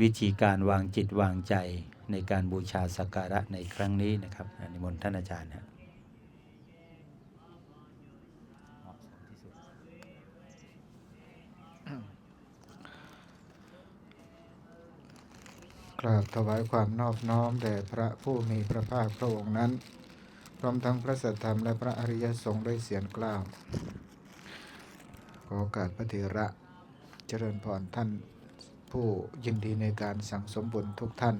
วิธีการวางจิตวางใจในการบูชาสักการะในครั้งนี้นะครับนิมนต์ท่านอาจารย์นะกราบถวายความนอบน้อมแด่พระผู้มีพระภาคพระองค์นั้นพร้อมทั้งพระสัทธรรมและพระอริยสงฆ์ด้วยเสียงกล้าว ขอโอกาสพระเถระเจริญพรท่าน ผู้ยินดีในการสั่งสมบุญทุกท่าน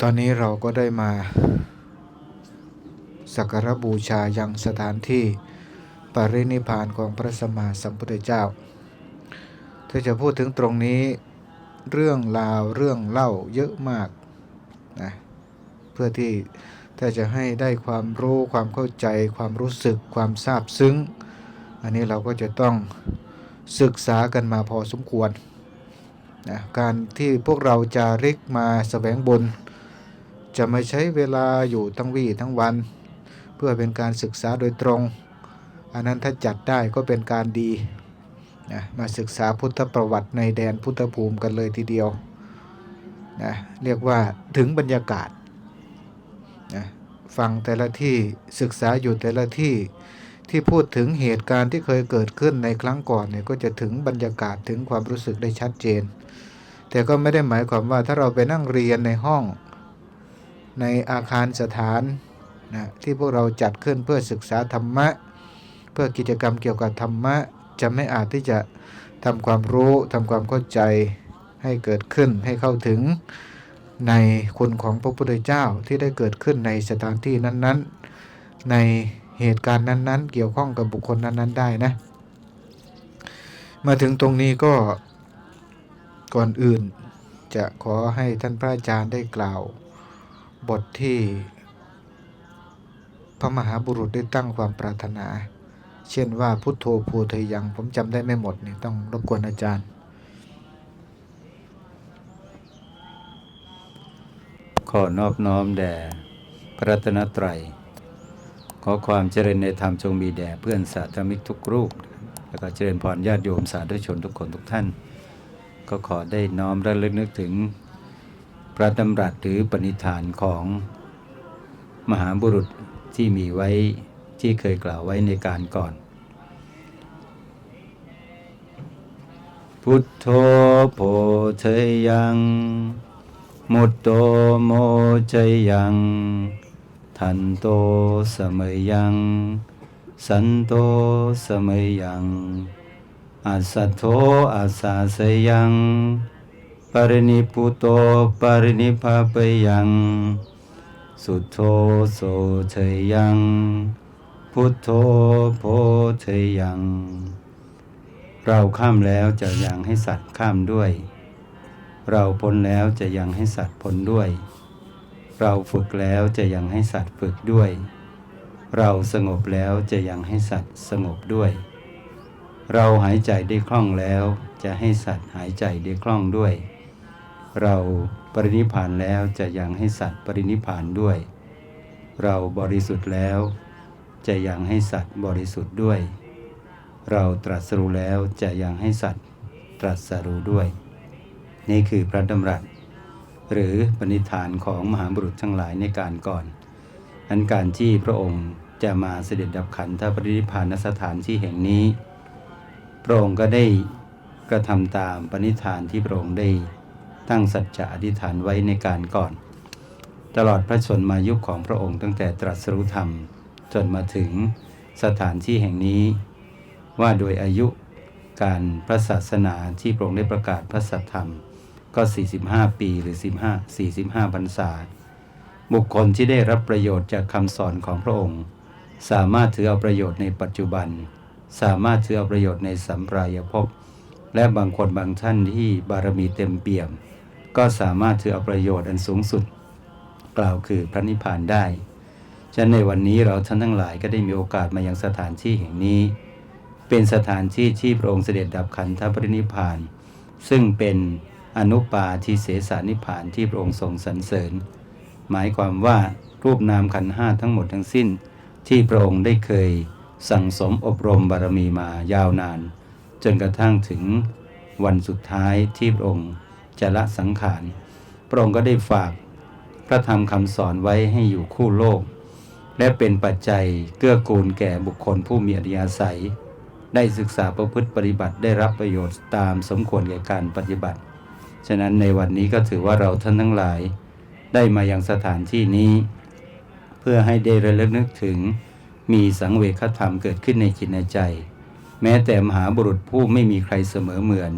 ตอนนี้เราก็ได้มาสักการบูชายังสถานที่ปรินิพานของพระสมมาสัมพุทธเจ้า ถ้าจะพูดถึงตรงนี้เรื่องราวเรื่องเล่าเยอะมากนะเพื่อที่ถ้าจะให้ได้ความรู้ความเข้าใจความรู้สึกความซาบซึ้ง อันนี้เราก็จะต้องศึกษากันมาพอสมควรนะการที่พวกเราจะริกมาแสวงบุญจะไม่ใช้เวลาอยู่ทั้งวี่ทั้งวัน เพื่อเป็นการศึกษาโดยตรง อันนั้นถ้าจัดได้ก็เป็นการดีนะมาศึกษาพุทธประวัติในแดนพุทธภูมิกันเลยทีเดียวนะเรียกว่าถึงบรรยากาศนะฟังแต่ละที่ศึกษาอยู่แต่ละที่ ที่พูดถึงเหตุการณ์ที่เคยเกิดขึ้นในครั้งก่อนเนี่ยก็จะถึงบรรยากาศถึงความรู้สึกได้ชัดเจน แต่ก็ไม่ได้หมายความว่าถ้าเราไปนั่งเรียนในห้อง ในอาคารสถานนะที่พวกเราจัดขึ้นเพื่อศึกษาธรรมะ เพื่อกิจกรรมเกี่ยวกับธรรมะ จะไม่อาจที่จะทำความรู้ทำความเข้าใจให้เกิดขึ้นให้เข้าถึงในคุณของพระพุทธเจ้าที่ได้เกิดขึ้นในสถานที่นั้น ๆ ใน เหตุการณ์นั้นๆ เกี่ยวข้องกับบุคคลนั้นๆ ได้นะ มาถึงตรงนี้ก็ก่อนอื่น จะขอให้ท่านพระอาจารย์ได้กล่าว บทที่พระมหาบุรุษได้ตั้งความปรารถนา เช่นว่าพุทโธโพเทยัง ผมจำได้ไม่หมดนี่ต้องรบกวนอาจารย์ ขอนอบน้อมแด่พระรัตนตรัย อความเจริญในธรรมจงมีแด่เพื่อนสาธมิกทุกรูป แล้วก็เจริญพรญาติโยมสาธุชนทุกคนทุกท่าน ก็ขอได้น้อมระลึกนึกถึงพระดำรัสหรือปณิธานของมหาบุรุษที่มีไว้ที่เคยกล่าวไว้ในการก่อน พุทโธโพเทยัง มุตโตโมจยัง ทันโตสมัยยัง สันโตสมัยยังอัสสัทโธอัสสาสยังปรินิพุโตปรินิพาปยัง สุโธโสเทยัง พุทโธโพเทยัง เราข้ามแล้วจะยังให้สัตว์ข้ามด้วย เราพ้นแล้วจะยังให้สัตว์พ้นด้วย เราฝึกแล้วจะยังให้สัตว์ฝึกด้วย เราสงบแล้วจะยังให้สัตว์สงบด้วย เราหายใจได้คล่องแล้วจะให้สัตว์หายใจได้คล่องด้วย เราปรินิพานแล้วจะยังให้สัตว์ปรินิพพานด้วย เราบริสุทธิ์แล้ว จะยังให้สัตว์บริสุทธิ์ด้วย เราตรัสรู้แล้วจะยังให้สัตว์ตรัสรู้ด้วย นี่คือพระดำรัส หรือปณิธานของมหาบุรุษทั้งหลายในการก่อนอันการที่พระองค์จะมาเสด็จดับขันธปรินิพานณสถานที่แห่งนี้ พระองค์ก็ได้กระทำตามปณิธานที่พระองค์ได้ตั้งสัจจะอธิษฐานไว้ในการก่อน ตลอดพระชนมายุคของพระองค์ตั้งแต่ตรัสรู้ธรรม จนมาถึงสถานที่แห่งนี้ ว่าโดยอายุการพระศาสนาที่พระองค์ได้ประกาศพระสัทธรรม ก็ 45 ปีหรือ 15 45พรรษา บุคคลที่ได้รับประโยชน์จากคำสอนของพระองค์ สามารถถือเอาประโยชน์ในปัจจุบัน สามารถถือเอาประโยชน์ในสัมปรายภพและบางคนบางท่านที่บารมีเต็มเปี่ยม ก็สามารถถือเอาประโยชน์อันสูงสุด กล่าวคือพระนิพพานได้ฉะนั้นในวันนี้เราท่านทั้งหลายก็ได้มีโอกาสมายังสถานที่แห่งนี้ เป็นสถานที่ที่พระองค์เสด็จดับขันธปรินิพพาน ซึ่งเป็น อนุปาทิเสสานิพานที่พระองค์ทรงสรรเสริญ หมายความว่ารูปนามขันห้าทั้งหมดทั้งสิ้น ที่พระองค์ได้เคยสั่งสมอบรมบารมีมายาวนาน จนกระทั่งถึงวันสุดท้ายที่พระองค์จะละสังขารพระองค์ก็ได้ฝากพระธรรมคำสอนไว้ให้อยู่คู่โลก และเป็นปัจจัยเกื้อกูลแก่บุคคลผู้มีอริยสัย ได้ศึกษาประพฤติปฏิบัติได้รับประโยชน์ตามสมควรแก่การปฏิบัติ ฉะนั้นในวันนี้ก็ถือว่าเราท่านทั้งหลาย ได้มายังสถานที่นี้ เพื่อให้ได้ระลึกนึกถึง มีสังเวคธรรมเกิดขึ้นในจิตในใจ แม้แต่มหาบุรุษผู้ไม่มีใครเสมอเหมือน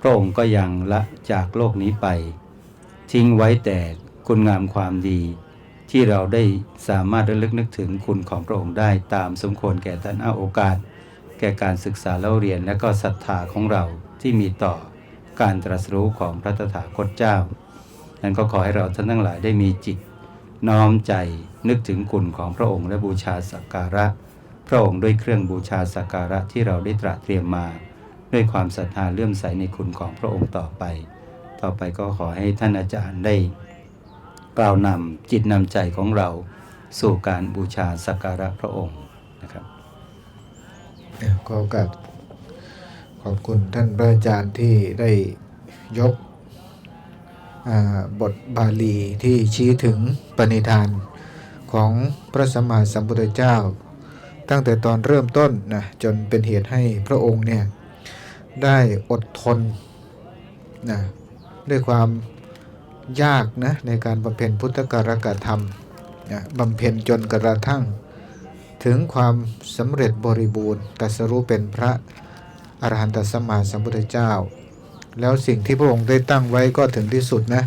พระองค์ก็ยังละจากโลกนี้ไป ทิ้งไว้แต่คุณงามความดี ที่เราได้สามารถระลึกนึกถึงคุณของพระองค์ได้ตามสมควรแก่ท่านอาโอกาส แก่การศึกษาเล่าเรียนและก็ศรัทธาของเราที่มีต่อ การตรัสรู้ของพระตถาคตเจ้า นั้นก็ขอให้เราท่านทั้งหลายได้มีจิต น้อมใจนึกถึงคุณของพระองค์และบูชาสักการะ พระองค์ด้วยเครื่องบูชาสักการะที่เราได้ตรัสเตรียมมา ด้วยความศรัทธาเลื่อมใสในคุณของพระองค์ต่อไป ต่อไปก็ขอให้ท่านอาจารย์ได้กล่าวนำจิตนำใจของเราสู่การบูชาสักการะพระองค์นะครับเนี่ยขอโอกาส ขอบคุณท่านพระอาจารย์ที่ได้ยกบทบาลีที่ชี้ถึงปณิธานของพระสัมมาสัมพุทธเจ้า ตั้งแต่ตอนเริ่มต้นนะจนเป็นเหตุให้พระองค์เนี่ยได้อดทนนะด้วยความยากนะในการบำเพ็ญพุทธการกธรรมนะบำเพ็ญจนกระทั่ง ถึงความสำเร็จบริบูรณ์ตรัสรู้เป็นพระ อรหันตสัมมาสัมพุทธเจ้า แล้วสิ่งที่พระองค์ได้ตั้งไว้ก็ถึงที่สุดนะ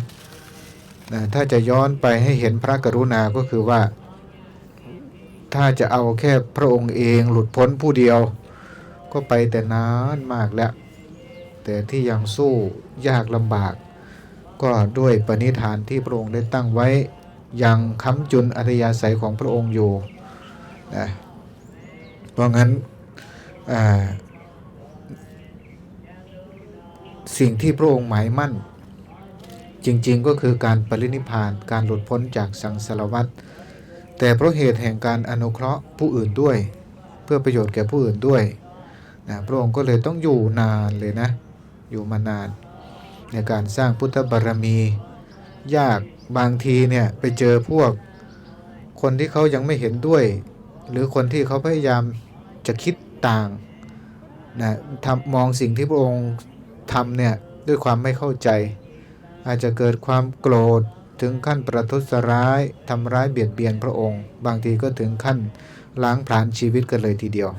นะถ้าจะย้อนไปให้เห็นพระกรุณาก็คือว่า ถ้าจะเอาแค่พระองค์เองหลุดพ้นผู้เดียว ก็ไปแต่นานมากแล้ว แต่ที่ยังสู้ยากลำบาก ก็ด้วยปณิธานที่พระองค์ได้ตั้งไว้ยังค้ำจุนอัธยาศัยของพระองค์อยู่นะเพราะงั้นอ่า สิ่งที่พระองค์หมายมั่น จริงๆก็คือการปรินิพานการหลุดพ้นจากสังสารวัฏแต่เพราะเหตุแห่งการอนุเคราะห์ผู้อื่นด้วย เพื่อประโยชน์แก่ผู้อื่นด้วยนะพระองค์ก็เลยต้องอยู่นานเลยนะ อยู่มานาน ในการสร้างพุทธบารมี ยากบางทีเนี่ยไปเจอพวกคนที่เขายังไม่เห็นด้วย หรือคนที่เขาพยายามจะคิดต่างนะทำมองสิ่งที่พระองค์ ทำเนี่ยด้วยความไม่เข้าใจ อาจจะเกิดความโกรธถึงขั้นประทุษร้ายทำร้ายเบียดเบียนพระองค์ บางทีก็ถึงขั้นล้างผลาญชีวิตกันเลยทีเดียว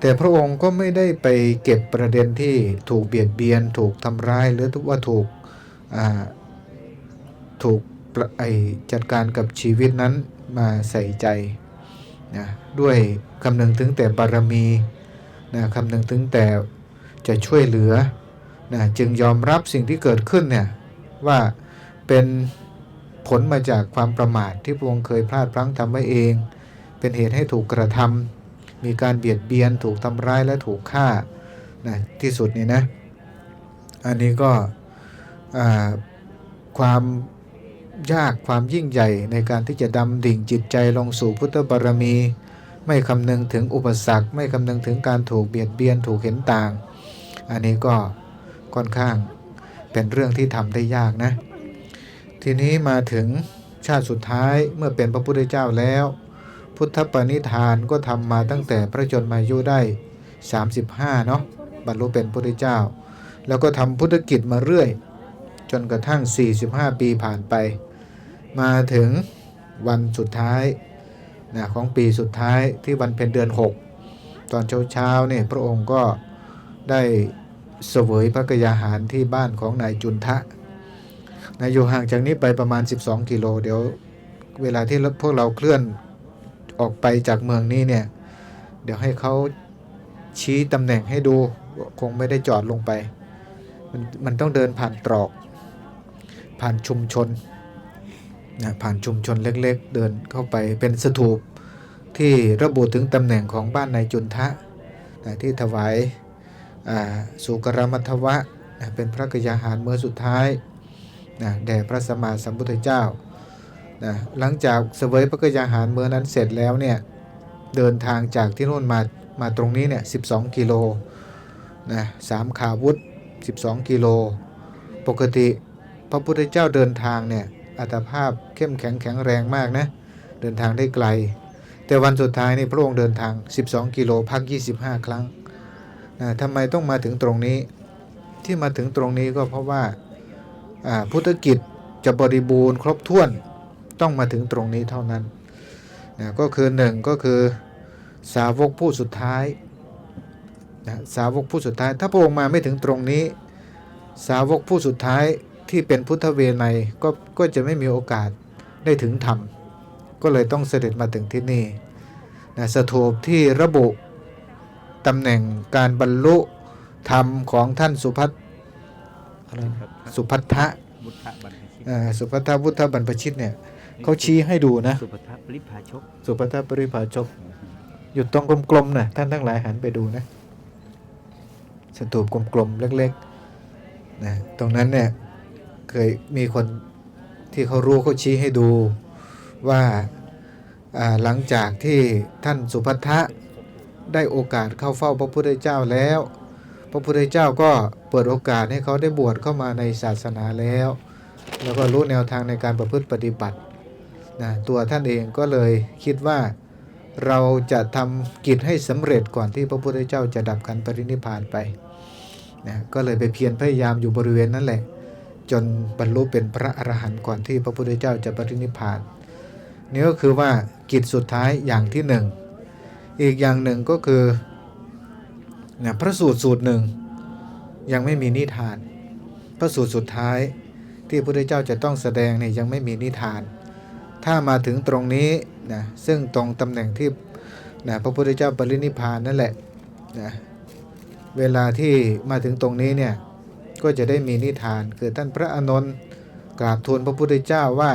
แต่พระองค์ก็ไม่ได้ไปเก็บประเด็นที่ถูกเบียดเบียน ถูกทำร้ายหรือว่าถูกถูกไอจัดการกับชีวิตนั้นมาใส่ใจนะด้วยคำนึงถึงแต่บารมีนะคำนึงถึงแต่จะช่วยเหลือ นะจึงยอมรับสิ่งที่เกิดขึ้นเนี่ยว่าเป็นผลมาจากความประมาทที่พระองค์เคยพลาดพลั้งทำไว้เอง เป็นเหตุให้ถูกกระทำมีการเบียดเบียนถูกทำร้ายและถูกฆ่านะที่สุดนี่นะอันนี้ก็ความยากความยิ่งใหญ่ในการที่จะดำดิ่งจิตใจลงสู่พุทธบารมี ไม่คำนึงถึงอุปสรรค ไม่คำนึงถึงการถูกเบียดเบียนถูกเห็นต่าง อันนี้ก็ ค่อนข้างเป็นเรื่องที่ทำได้ยากนะ ทีนี้มาถึงชาติสุดท้ายเมื่อเป็นพระพุทธเจ้าแล้ว พุทธปณิธานก็ทำมาตั้งแต่พระชนมายุได้ 35 เนาะบรรลุเป็นพระพุทธเจ้า แล้วก็ทำพุทธกิจมาเรื่อย จนกระทั่ง 45 ปีผ่านไป มาถึงวันสุดท้ายนะของปีสุดท้ายที่วันเพ็ญเดือน 6 ตอนเช้าๆเนี่ยพระองค์ก็ได้ เสวยพระกยาหารที่บ้านของนายจุนทะนายอยู่ห่างจากนี้ไปประมาณ 12 กิโล เดี๋ยวเวลาที่พวกเราเคลื่อนออกไปจากเมืองนี้เนี่ย เดี๋ยวให้เขาชี้ตำแหน่งให้ดูคงไม่ได้จอดลงไป มันมันต้องเดินผ่านตรอก ผ่านชุมชนนะผ่านชุมชนเล็กๆ เดินเข้าไปเป็นสถูปที่ระบุถึงตำแหน่งของบ้านนายจุนทะนะที่ถวาย สุกรมัทวะเป็นพระกยาหารเมื่อสุดท้ายนะแด่พระสัมมาสัมพุทธเจ้านะหลังจากเสวยพระกยาหารเมื่อนั้นเสร็จแล้วเนี่ยเดินทางจากที่โน่นมามาตรงนี้เนี่ย12กิโลนะสามขาวุธ 12 กิโล ปกติพระพุทธเจ้าเดินทางเนี่ยอัตภาพเข้มแข็งแข็งแรงมากนะเดินทางได้ไกล แต่วันสุดท้ายนี่พระองค์เดินทาง 12 กิโลพัก 25 ครั้ง ทำไมต้องมาถึงตรงนี้ ที่มาถึงตรงนี้ก็เพราะว่าพุทธกิจจะบริบูรณ์ครบถ้วนต้องมาถึงตรงนี้เท่านั้นนะก็คือหนึ่งก็คือสาวกผู้สุดท้ายนะสาวกผู้สุดท้าย ถ้าพระองค์มาไม่ถึงตรงนี้ สาวกผู้สุดท้ายที่เป็นพุทธเวไนก็ก็จะไม่มีโอกาสได้ถึงธรรม ก็เลยต้องเสด็จมาถึงที่นี่นะสถูปที่ระบุ ตำแหน่งการบรรลุธรรมของท่านสุพัทอะไรนะสุพัทธะบุทธบรรพชิตเอ่อสุพัทธะพุทธบรรพชิตเนี่ยเขาชี้ให้ดูนะ สุปทัพปริพาชกสุพัทธะปริภาชก อยู่ตรงกลมๆนะท่านทั้งหลายหันไปดูนะสถูปกลมๆเล็กๆนะตรงนั้นเนี่ยเคยมีคนที่เขารู้เขาชี้ให้ดูว่าอ่าหลังจากที่ท่านสุพัทธะ ได้โอกาสเข้าเฝ้าพระพุทธเจ้าแล้ว พระพุทธเจ้าก็เปิดโอกาสให้เขาได้บวชเข้ามาในศาสนาแล้ว แล้วก็รู้แนวทางในการประพฤติปฏิบัตินะตัวท่านเองก็เลยคิดว่าเราจะทำกิจให้สำเร็จก่อนที่พระพุทธเจ้าจะดับขันปรินิพานไปนะก็เลยไปเพียรพยายามอยู่บริเวณนั้นแหละ จนบรรลุเป็นพระอรหันต์ก่อนที่พระพุทธเจ้าจะปรินิพานนี่ก็คือว่ากิจสุดท้ายอย่างที่หนึ่ง อีกอย่างหนึ่งก็คือนะพระสูตรสูตรหนึ่ง ยังไม่มีนิทาน พระสูตรสุดท้ายที่พระพุทธเจ้าจะต้องแสดงเนี่ยยังไม่มีนิทาน ถ้ามาถึงตรงนี้นะซึ่งตรงตำแหน่งที่นะพระพุทธเจ้าปรินิพานนั่นแหละนะเวลาที่มาถึงตรงนี้เนี่ยก็จะได้มีนิทาน คือท่านพระอานนท์กราบทูลพระพุทธเจ้าว่า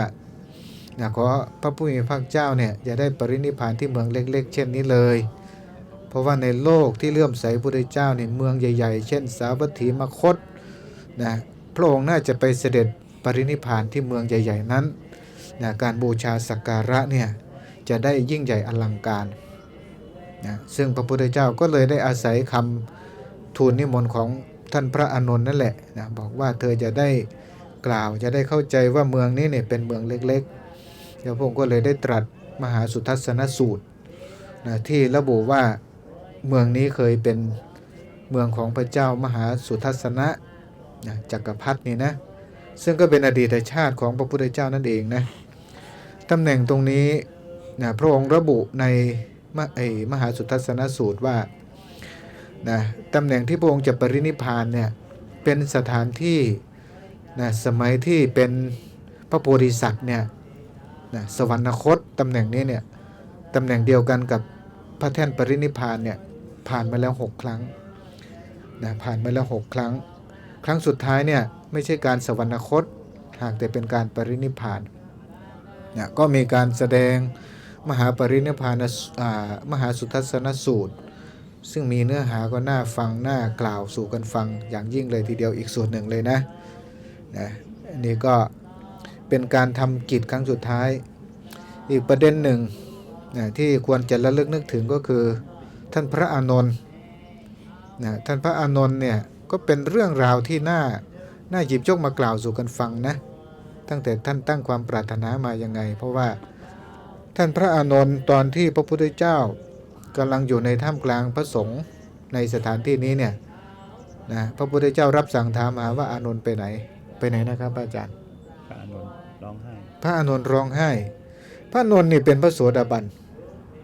นะขอพระผู้มีพระเจ้าเนี่ยจะได้ปรินิพานที่เมืองเล็ก ๆ เช่นนี้เลย เพราะว่าในโลกที่เลื่อมใสพระพุทธเจ้าในเมืองใหญ่ ๆ เช่น สาวัตถีมคตนะพระองค์น่าจะไปเสด็จปรินิพานที่เมืองใหญ่ ๆนั้นนะการบูชาสักการะเนี่ยจะได้ยิ่งใหญ่อลังการนะซึ่งพระพุทธเจ้าก็เลยได้อาศัยคำทูลนิมนต์ของท่านพระอานนท์นั่นแหละนะบอกว่าเธอจะได้กล่าวจะได้เข้าใจว่าเมืองนี้เนี่ยเป็นเมืองเล็กๆ แล้วพระองค์ก็เลยได้ตรัสมหาสุทัศนสูตรนะที่ระบุว่าเมืองนี้เคยเป็นเมืองของพระเจ้ามหาสุทัศนะนะจักรพรรดินี่นะซึ่งก็เป็นอดีตชาติของพระพุทธเจ้านั่นเองนะตำแหน่งตรงนี้นะพระองค์ระบุในมมหาสุทัศนสูตรว่านะตำแหน่งที่พระองค์จะปรินิพพานเนี่ยเป็นสถานที่นะสมัยที่เป็นพระโพธิสัตว์เนี่ย นะสวรรคตตำแหน่งนี้เนี่ยตำแหน่งเดียวกันกับพระแท่นปรินิพานเนี่ยผ่านมาแล้ว 6 ครั้งนะผ่านมาแล้ว 6 ครั้ง ครั้งสุดท้ายเนี่ยไม่ใช่การสวรรคตหากแต่เป็นการปรินิพานนี่ยก็มีการแสดงมหาปรินิพานมหาสุทัศนสูตร ซึ่งมีเนื้อหาก็น่าฟังน่ากล่าวสู่กันฟังอย่างยิ่งเลยทีเดียวอีกส่วนหนึ่งเลยนะนะอันนี้ก็ เป็นการทำกิจครั้งสุดท้าย อีกประเด็นหนึ่งนะที่ควรจะระลึกนึกถึงก็คือ ท่านพระอานนท์นะท่านพระอานนท์เนี่ยก็เป็นเรื่องราวที่น่าน่าหยิบยกมากล่าวสู่กันฟังนะตั้งแต่ท่านตั้งความปรารถนามายังไง เพราะว่าท่านพระอานนท์ตอนที่พระพุทธเจ้ากำลังอยู่ในท่ามกลางพระสงฆ์ในสถานที่นี้เนี่ยนะพระพุทธเจ้ารับสั่งถามมาว่าอานนท์ไปไหน ไปไหนนะครับอาจารย์ ระอานนท์ร้องไห้ พระอานนท์ร้องไห้ พระอานนท์นี่เป็นพระโสดาบัน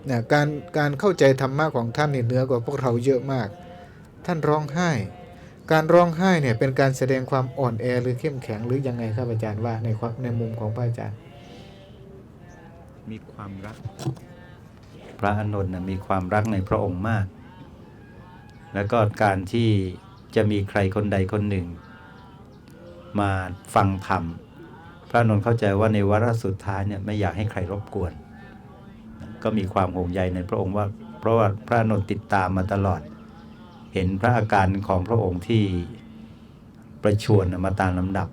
เนี่ยการการเข้าใจธรรมะของท่านนี่เหนือกว่าพวกเราเยอะมาก ท่านร้องไห้ การร้องไห้เนี่ยเป็นการแสดงความอ่อนแอหรือเข้มแข็งหรือยังไงครับอาจารย์ว่าในความในมุมของพระอาจารย์ มีความรัก พระอานนท์น่ะมีความรักในพระองค์มาก แล้วก็การที่จะมีใครคนใดคนหนึ่ง มาฟังธรรมพ ระนนท์เข้าใจว่าในวาระสุดท้ายเนี่ยไม่อยากให้ใครรบกวน ก็มีความห่วงใยในพระองค์ว่า เพราะว่าพระนนท์ติดตามมาตลอด เห็นพระอาการของพระองค์ที่ประชวรมาตามลำดับ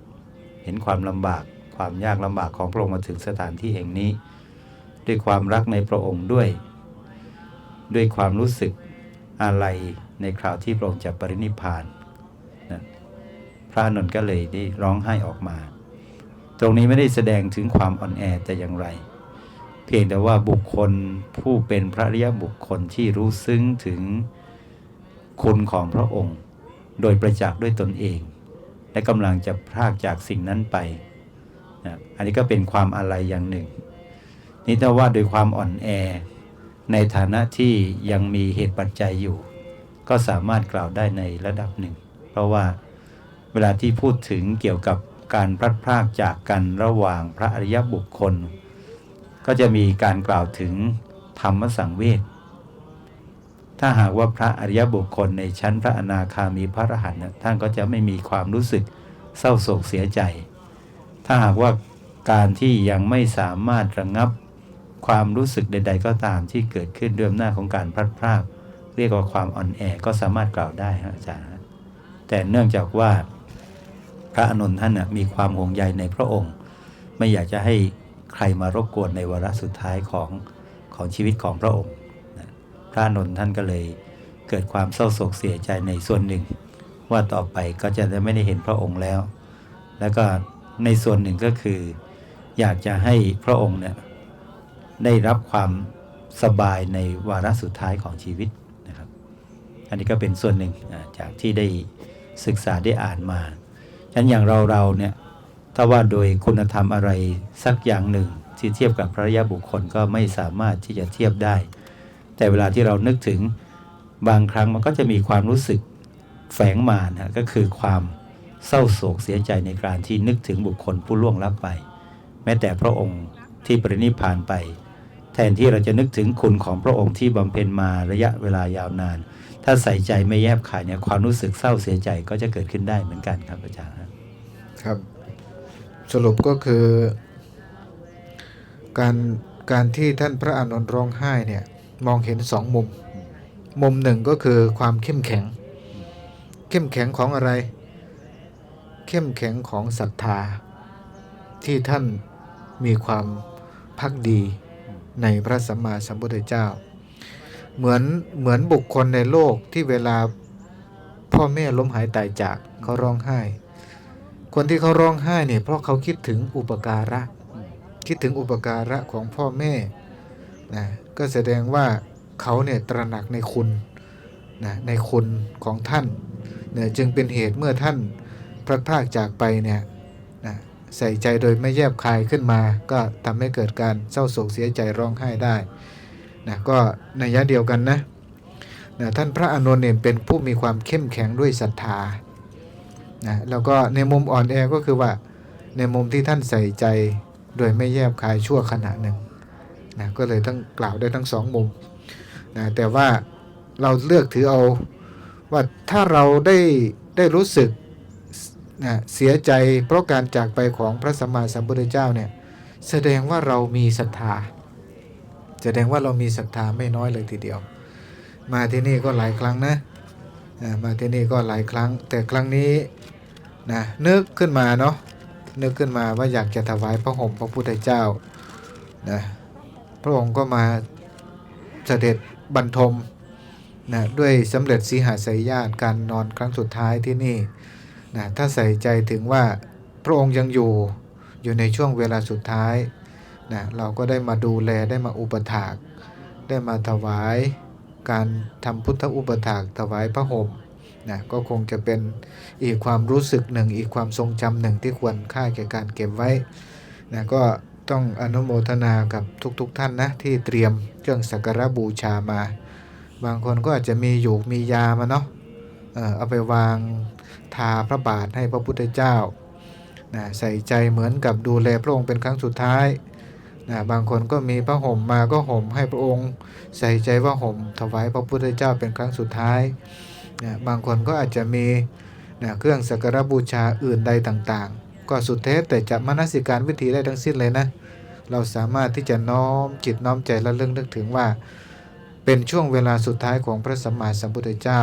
เห็นความลำบากความยากลำบากของพระองค์มาถึงสถานที่แห่งนี้ ด้วยความรักในพระองค์ด้วย ด้วยความรู้สึกอะไรในคราวที่พระองค์จะปรินิพานนะพระนนท์ก็เลยได้ร้องไห้ออกมา ตรงนี้ไม่ได้แสดงถึงความอ่อนแอแต่อย่างไร เพียงแต่ว่าบุคคลผู้เป็นพระริยบุคคลที่รู้ซึ้งถึงคุณของพระองค์ โดยประจักษ์ด้วยตนเอง และกำลังจะพรากจากสิ่งนั้นไปนะอันนี้ก็เป็นความอะไรอย่างหนึ่ง นี่ถ้าว่าโดยความอ่อนแอ ในฐานะที่ยังมีเหตุปัจจัยอยู่ ก็สามารถกล่าวได้ในระดับหนึ่ง เพราะว่าเวลาที่พูดถึงเกี่ยวกับ การพลัดพรากจากกันระหว่างพระอริยบุคคล ก็จะมีการกล่าวถึงธรรมสังเวชถ้าหากว่าพระอริยบุคคลในชั้นพระอนาคามีพระอรหันต์ท่านก็จะไม่มีความรู้สึกเศร้าโศกเสียใจ ถ้าหากว่าการที่ยังไม่สามารถระงับความรู้สึกใด ๆ ก็ตามที่เกิดขึ้นด้วยอำนาจของการพลัดพราก เรียกว่าความอ่อนแอก็สามารถกล่าวได้ฮะอาจารย์แต่เนื่องจากว่า พระอานนท์ท่านน่ะมีความห่วงใยในพระองค์ ไม่อยากจะให้ใครมารบกวนในวาระสุดท้ายของของชีวิตของพระองค์พระอานนท์ท่านก็เลยเกิดความเศร้าโศกเสียใจในส่วนหนึ่ง ว่าต่อไปก็จะไม่ได้เห็นพระองค์แล้ว แล้วก็ในส่วนหนึ่งก็คือ อยากจะให้พระองค์เนี่ยได้รับความสบายในวาระสุดท้ายของชีวิตนะครับ อันนี้ก็เป็นส่วนหนึ่งจากที่ได้ศึกษาได้อ่านมา ฉะนั้นอย่างเราเราเนี่ยถ้าว่าโดยคุณธรรมอะไรสักอย่างหนึ่งที่เทียบกับพระยาบุคคลก็ไม่สามารถที่จะเทียบได้ แต่เวลาที่เรานึกถึงบางครั้งมันก็จะมีความรู้สึกแฝงมานะก็คือความเศร้าโศกเสียใจในการที่นึกถึงบุคคลผู้ล่วงลับไป แม้แต่พระองค์ที่ปรินิพพานไป แทนที่เราจะนึกถึงคุณของพระองค์ที่บำเพ็ญมาระยะเวลายาวนาน ถ้าใส่ใจไม่แยบขายเนี่ยความรู้สึกเศร้าเสียใจก็จะเกิดขึ้นได้เหมือนกันครับอาจารย์ ครับ สรุปก็คือ การการที่ท่านพระอานนท์ร้องไห้เนี่ยมองเห็นสองมุม มุมหนึ่งก็คือความเข้มแข็ง เข้มแข็งของอะไร เข้มแข็งของศรัทธา ที่ท่านมีความพักดีในพระสัมมาสัมพุทธเจ้า เหมือนเหมือนบุคคลในโลกที่เวลาพ่อแม่ล้มหายตายจากเขาร้องไห้ คนที่เขาร้องไห้เนี่ยเพราะเขาคิดถึงอุปการะ คิดถึงอุปการะของพ่อแม่นะก็แสดงว่าเขาเนี่ยตระหนักในคุณนะในคุณของท่านเนี่ยจึงเป็นเหตุเมื่อท่านพลัดพรากจากไปเนี่ยนะใส่ใจโดยไม่แยบคายขึ้นมา ก็ทำให้เกิดการเศร้าโศกเสียใจร้องไห้ได้นะก็ในยะเดียวกันนะนะท่านพระอานนท์เนี่ยเป็นผู้มีความเข้มแข็งด้วยศรัทธา นะแล้วก็ในมุมอ่อนแอก็คือว่าในมุมที่ท่านใส่ใจโดยไม่แยบคายชั่วขณะหนึ่งนะก็เลยต้องกล่าวได้ทั้งสองมุมนะแต่ว่าเราเลือกถือเอาว่าถ้าเราได้ได้รู้สึกนะเสียใจเพราะการจากไปของพระสัมมาสัมพุทธเจ้าเนี่ยแสดงว่าเรามีศรัทธา แสดงว่าเรามีศรัทธาไม่น้อยเลยทีเดียว มาที่นี่ก็หลายครั้งนะมาที่นี่ก็หลายครั้ง แต่ครั้งนี้ นะนึกขึ้นมาเนาะนึกขึ้นมาว่าอยากจะถวายพระห่มพระพุทธเจ้านะพระองค์ก็มาเสด็จบรรทมนะด้วยสำเร็จสีหาสายญาติการนอนครั้งสุดท้ายที่นี่นะถ้าใส่ใจถึงว่าพระองค์ยังอยู่อยู่ในช่วงเวลาสุดท้ายนะเราก็ได้มาดูแลได้มาอุปถาก ได้มาถวายการทำพุทธอุปถากถวายพระห่ม นะก็คงจะเป็นอีกความรู้สึกหนึ่ง อีกความทรงจำหนึ่งที่ควรค่าแก่การเก็บไว้นะก็ต้องอนุโมทนากับทุกๆทท่านนะที่เตรียมเครื่องสักการะบูชามา บางคนก็อาจจะมีอยู่มียามาเนาะเออเอาไปวางทาพระบาทให้พระพุทธเจ้านะใส่ใจเหมือนกับดูแลพระองค์เป็นครั้งสุดท้ายนะบางคนก็มีพระห่มมาก็ห่มให้พระองค์ ใส่ใจว่าห่มถวายพระพุทธเจ้าเป็นครั้งสุดท้าย นะบางคนก็อาจจะมีนะเครื่องสักการบูชาอื่นใดต่างๆ ก็สุดแท้แต่จะมนสิการวิธีได้ทั้งสิ้นเลยนะ เราสามารถที่จะน้อมจิตน้อมใจและเรื่องนึกถึงว่า เป็นช่วงเวลาสุดท้ายของพระสัมมาสัมพุทธเจ้า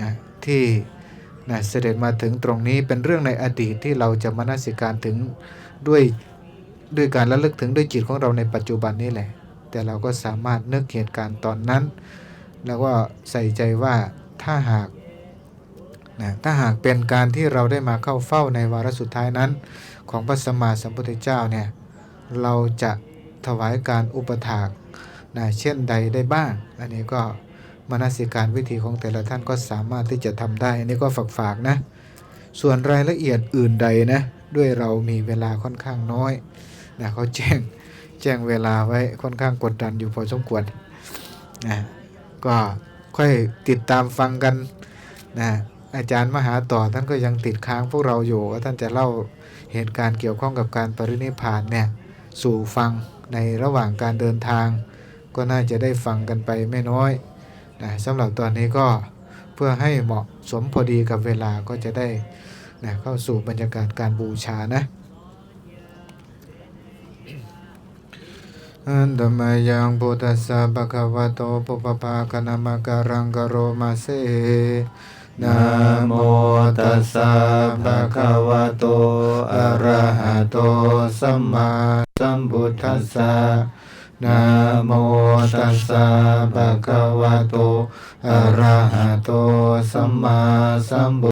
นะที่นะเสด็จมาถึงตรงนี้เป็นเรื่องในอดีตที่เราจะมนสิการถึงด้วยด้วยการระลึกถึงด้วยจิตของเราในปัจจุบันนี้แหละ แต่เราก็สามารถนึกเหตุการณ์ตอนนั้น แล้วก็ใส่ใจว่า ถ้าหากนะถ้าหากเป็นการที่เราได้มาเข้าเฝ้าในวาระสุดท้ายนั้น ของพระสมมาสัมพุทธเจ้าเนี่ยเราจะถวายการอุปถากนะเช่นใดได้บ้าง อันนี้ก็มนสิการวิธีของแต่ละท่านก็สามารถที่จะทำได้ อันนี้ก็ฝากๆนะ ส่วนรายละเอียดอื่นใดนะ ด้วยเรามีเวลาค่อนข้างน้อยนะเขาแจ้งแจ้งเวลาไว้ค่อนข้างกดดันอยู่พอสมควรนะก็ ค่อยติดตามฟังกันนะอาจารย์มหาต่อท่านก็ยังติดค้างพวกเราอยู่ว่าท่านจะเล่าเหตุการณ์เกี่ยวข้องกับการปรินิพานเนี่ยสู่ฟังในระหว่างการเดินทาง ก็น่าจะได้ฟังกันไปไม่น้อยนะสำหรับตอนนี้ก็เพื่อให้เหมาะสมพอดีกับเวลาก็จะได้นะเข้าสู่บรรยากาศการบูชานะ อันตมายังพุทธัสสะภะคะวะโตปุปภาคณมการังกโรมาเซนะโมตัสสะภะคะวะโตอะระหะโตสัมมาสัมพุทธัสสะนะโมตัสสะภะคะวะโตอะระหะโตสัมมาสัมพุ